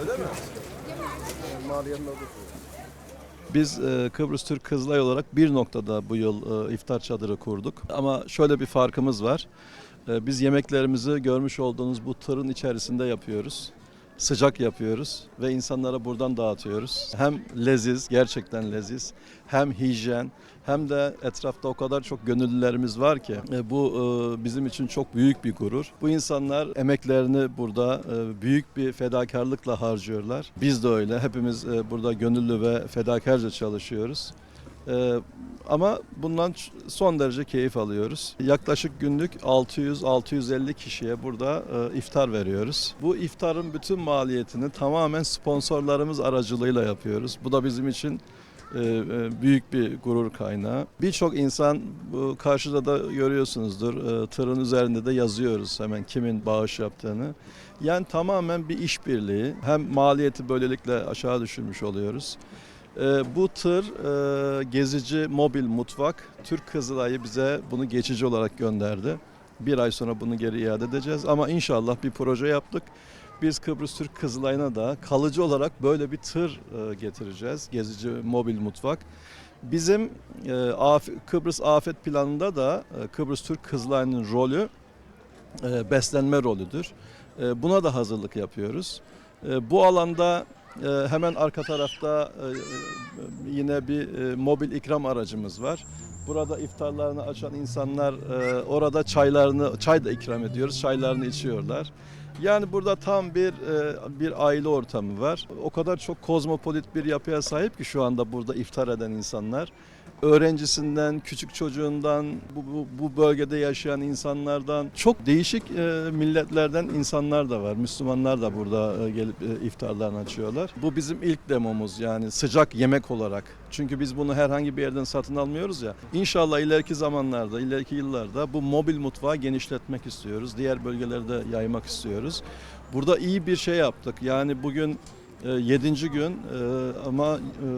Öyle mi? Maliyenin orada Biz e, Kıbrıs Türk Kızılay olarak bir noktada bu yıl e, iftar çadırı kurduk. Ama şöyle bir farkımız var. E, biz yemeklerimizi görmüş olduğunuz bu tırın içerisinde yapıyoruz. Sıcak yapıyoruz ve insanlara buradan dağıtıyoruz. Hem leziz, gerçekten leziz, hem hijyen, hem de etrafta o kadar çok gönüllülerimiz var ki e, bu e, bizim için çok büyük bir gurur. Bu insanlar emeklerini burada e, büyük bir fedakarlıkla harcıyorlar. Biz de öyle. Hepimiz burada gönüllü ve fedakarca çalışıyoruz. E, ama bundan son derece keyif alıyoruz. Yaklaşık günlük 600-650 kişiye burada e, iftar veriyoruz. Bu iftarın bütün maliyetini tamamen sponsorlarımız aracılığıyla yapıyoruz. Bu da bizim için e, e, büyük bir gurur kaynağı. Birçok insan bu karşıda da görüyorsunuzdur e, tırın üzerinde de yazıyoruz hemen kimin bağış yaptığını. Yani tamamen bir işbirliği. Hem maliyeti böylelikle aşağı düşürmüş oluyoruz. E, bu tır e, gezici mobil mutfak Türk Kızılay'ı bize bunu geçici olarak gönderdi. Bir ay sonra bunu geri iade edeceğiz ama inşallah bir proje yaptık. Biz Kıbrıs Türk Kızılay'ına da kalıcı olarak böyle bir tır e, getireceğiz. Gezici mobil mutfak. Bizim e, Kıbrıs Afet Planı'nda da Kıbrıs Türk Kızılay'ın rolü beslenme rolüdür. Buna da hazırlık yapıyoruz. Bu alanda hemen arka tarafta e, e, yine bir e, mobil ikram aracımız var. Burada iftarlarını açan insanlar orada çaylarını çay da ikram ediyoruz. Çaylarını içiyorlar. Yani burada tam bir bir aile ortamı var. O kadar çok kozmopolit bir yapıya sahip ki şu anda burada iftar eden insanlar. Öğrencisinden, küçük çocuğundan, bu, bu, bu bölgede yaşayan insanlardan, çok değişik e, milletlerden insanlar da var. Müslümanlar da burada e, gelip e, iftarlarını açıyorlar. Bu bizim ilk demomuz yani sıcak yemek olarak. Çünkü biz bunu herhangi bir yerden satın almıyoruz ya. İnşallah ileriki zamanlarda, ileriki yıllarda bu mobil mutfağı genişletmek istiyoruz. Diğer bölgelerde yaymak istiyoruz. Burada iyi bir şey yaptık. Yani bugün e, yedinci gün e, ama e,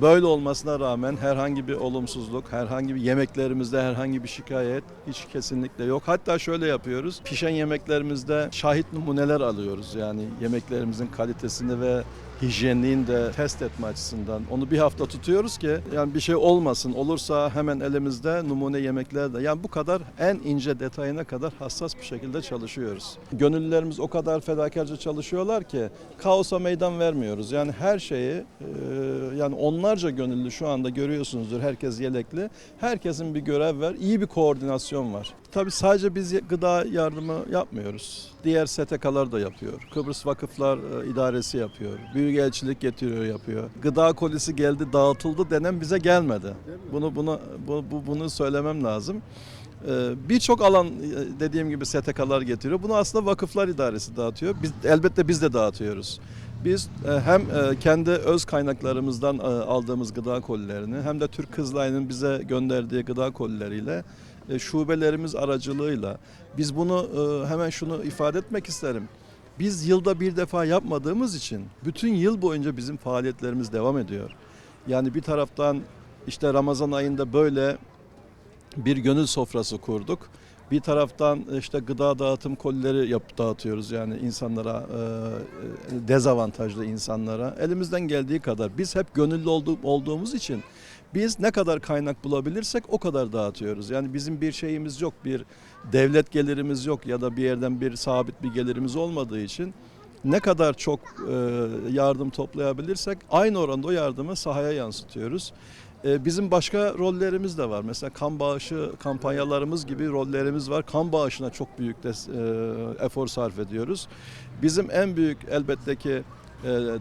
böyle olmasına rağmen herhangi bir olumsuzluk, herhangi bir yemeklerimizde herhangi bir şikayet hiç kesinlikle yok. Hatta şöyle yapıyoruz. Pişen yemeklerimizde şahit numuneler alıyoruz. Yani yemeklerimizin kalitesini ve hijyenliğini de test etme açısından. Onu bir hafta tutuyoruz ki yani bir şey olmasın. Olursa hemen elimizde numune yemekler de. Yani bu kadar en ince detayına kadar hassas bir şekilde çalışıyoruz. Gönüllülerimiz o kadar fedakarca çalışıyorlar ki kaosa meydan vermiyoruz. Yani her şeyi e, yani onlarca gönüllü şu anda görüyorsunuzdur. Herkes yelekli. Herkesin bir görev var. iyi bir koordinasyon var. Tabii sadece biz gıda yardımı yapmıyoruz. Diğer STK'lar da yapıyor. Kıbrıs Vakıflar İdaresi yapıyor. Büyükelçilik getiriyor yapıyor. Gıda kolisi geldi dağıtıldı denen bize gelmedi. Bunu bunu bu, bu- bunu söylemem lazım. Ee, Birçok alan e, dediğim gibi STK'lar getiriyor. Bunu aslında Vakıflar İdaresi dağıtıyor. Biz elbette biz de dağıtıyoruz. Biz e, hem e, kendi öz kaynaklarımızdan aldığımız gıda kolilerini hem de Türk Kızılay'ın bize gönderdiği gıda kolileriyle şubelerimiz aracılığıyla biz bunu hemen şunu ifade etmek isterim. Biz yılda bir defa yapmadığımız için bütün yıl boyunca bizim faaliyetlerimiz devam ediyor. Yani bir taraftan işte Ramazan ayında böyle bir gönül sofrası kurduk. Bir taraftan işte gıda dağıtım kolileri yap dağıtıyoruz yani insanlara e, dezavantajlı insanlara elimizden geldiği kadar biz hep gönüllü olduğu, olduğumuz için biz ne kadar kaynak bulabilirsek o kadar dağıtıyoruz. Yani bizim bir şeyimiz yok, bir devlet gelirimiz yok ya da bir yerden bir sabit bir gelirimiz olmadığı için ne kadar çok e, yardım toplayabilirsek aynı oranda o yardımı sahaya yansıtıyoruz. E, Bizim başka rollerimiz de var. Mesela kan bağışı kampanyalarımız gibi rollerimiz var. Kan bağışına çok büyük des- e, efor sarf ediyoruz. Bizim en büyük elbette ki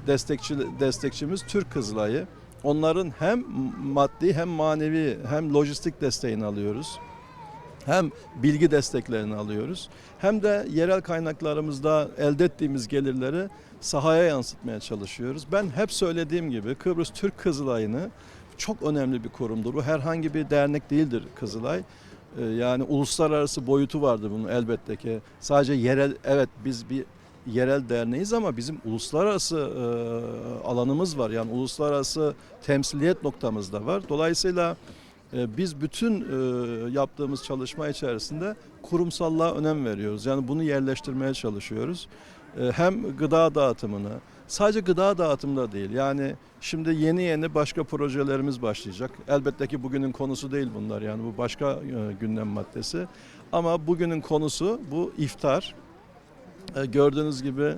destekçi destekçimiz Türk Kızılay'ı. Onların hem maddi hem manevi hem lojistik desteğini alıyoruz. Hem bilgi desteklerini alıyoruz. Hem de yerel kaynaklarımızda elde ettiğimiz gelirleri sahaya yansıtmaya çalışıyoruz. Ben hep söylediğim gibi Kıbrıs Türk Kızılay'ını çok önemli bir kurumdur. Bu herhangi bir dernek değildir Kızılay. Ee, Yani uluslararası boyutu vardır bunun elbette ki. Sadece yerel, evet biz bir yerel derneğiz ama bizim uluslararası e, alanımız var. Yani uluslararası temsiliyet noktamız da var. Dolayısıyla e, biz bütün e, yaptığımız çalışma içerisinde kurumsallığa önem veriyoruz. Yani bunu yerleştirmeye çalışıyoruz. e, hem gıda dağıtımını, sadece gıda dağıtımında değil. Yani şimdi yeni yeni başka projelerimiz başlayacak. Elbette ki bugünün konusu değil bunlar yani bu başka e, gündem maddesi. Ama bugünün konusu bu iftar. E, Gördüğünüz gibi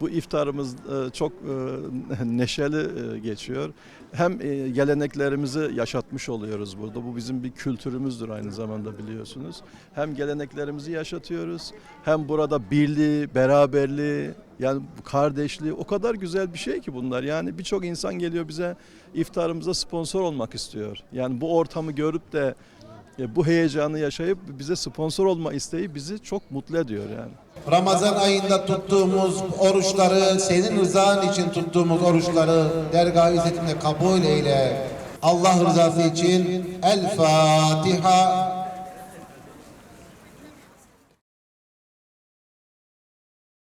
bu iftarımız e, çok e, neşeli geçiyor. Hem geleneklerimizi yaşatmış oluyoruz burada. Bu bizim bir kültürümüzdür aynı zamanda biliyorsunuz. Hem geleneklerimizi yaşatıyoruz, hem burada birliği, beraberliği, yani kardeşliği o kadar güzel bir şey ki bunlar. Yani birçok insan geliyor bize iftarımıza sponsor olmak istiyor. Yani bu ortamı görüp de bu heyecanı yaşayıp bize sponsor olma isteği bizi çok mutlu ediyor yani. Ramazan ayında tuttuğumuz oruçları, senin rızan için tuttuğumuz oruçları dergah izzetinde kabul eyle. Allah rızası için El Fatiha.